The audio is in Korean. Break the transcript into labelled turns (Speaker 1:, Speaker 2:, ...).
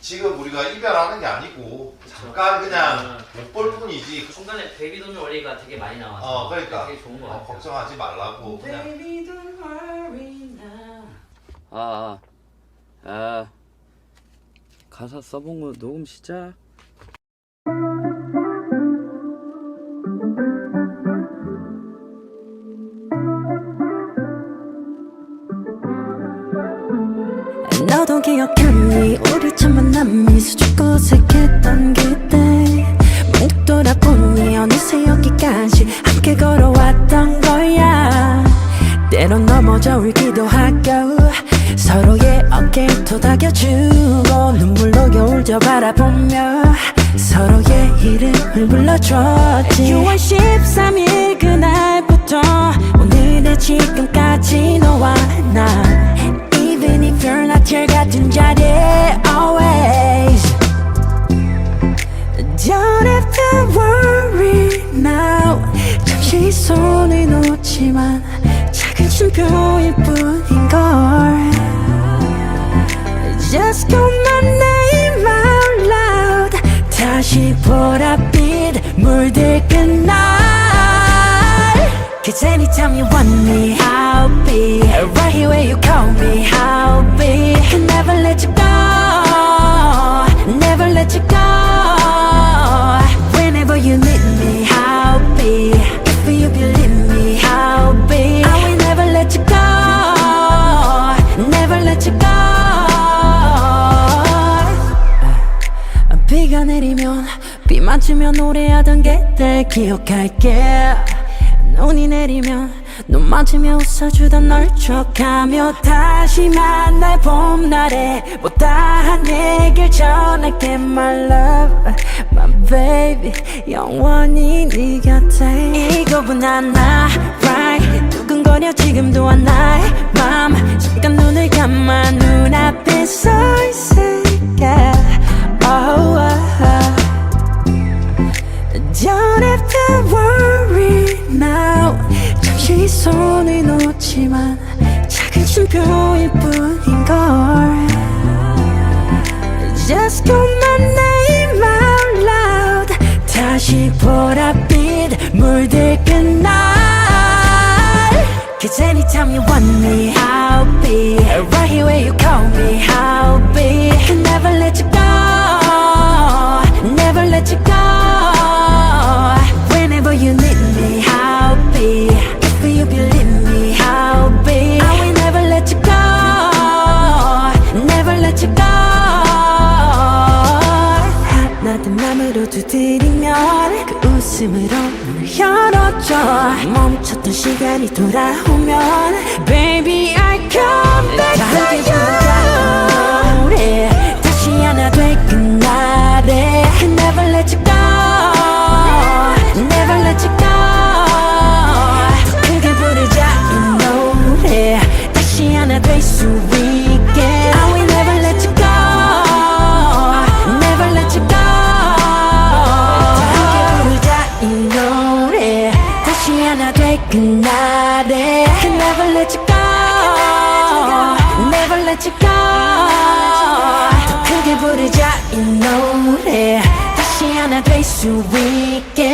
Speaker 1: 지금 우리가 이별하는 게 아니고 잠깐 그냥 못볼 뿐이지.
Speaker 2: 중간에 베이비 돈 월리가 되게 많이 나와서
Speaker 1: 어 그러니까
Speaker 2: 되게 좋은 거
Speaker 1: 어,
Speaker 2: 같아요.
Speaker 1: 걱정하지 말라고 그냥
Speaker 2: Baby don't worry now.
Speaker 3: 아, 아, 아 가사 써본 거 녹음 시작.
Speaker 4: 너도 기억하니 우리 첫 만남이 수줍고 어색했던 그때 문득 돌아보니 어느새 여기까지 함께 걸어왔던 거야. 때론 넘어져 울기도 하고 서로의 어깨를 토닥여주고 눈물로 겨울 저 바라보며 서로의 이름을 불러줬지. 6월 13일 그날부터 오늘의 지금까지 Don't have to worry now 잠시 손을 놓지만 작은 쉼표일 뿐인걸 Just call my name out loud 다시 보랏빛 물들 끝날 Cause anytime you want me I'll be Right here where you call me I'll be Can never let you go Never let you go Let you go 비가 내리면 비 맞으면 노래하던 게들 기억할게. 눈이 내리면 눈 맞으며 웃어주던 널 촉하며 다시 만날 봄날에 못다한 얘길 전할게 my love. My baby 영원히 네 곁에. 이거보다 나 거려 지금도 한 나의 맘 잠깐 눈을 감아 눈앞에 서 있을게 oh, oh, oh. Don't have to worry now 잠시 손을 놓지만 작은 쉼표일 뿐인걸 Just call my name out loud 다시 보랏 Cause anytime you want me I'll be Right here where you call me I'll be Can never let you go Never let you go Whenever you need me I'll be If you believe me I'll be I will never let you go Never let you go 하나된 맘으로 두드리면 그 웃음으로 문을 열어줘 멈췄던 시간이 돌아오면 Baby I come back 다함 let you go 더 크게 부르자 이 노래 다시 하나 될 수 있게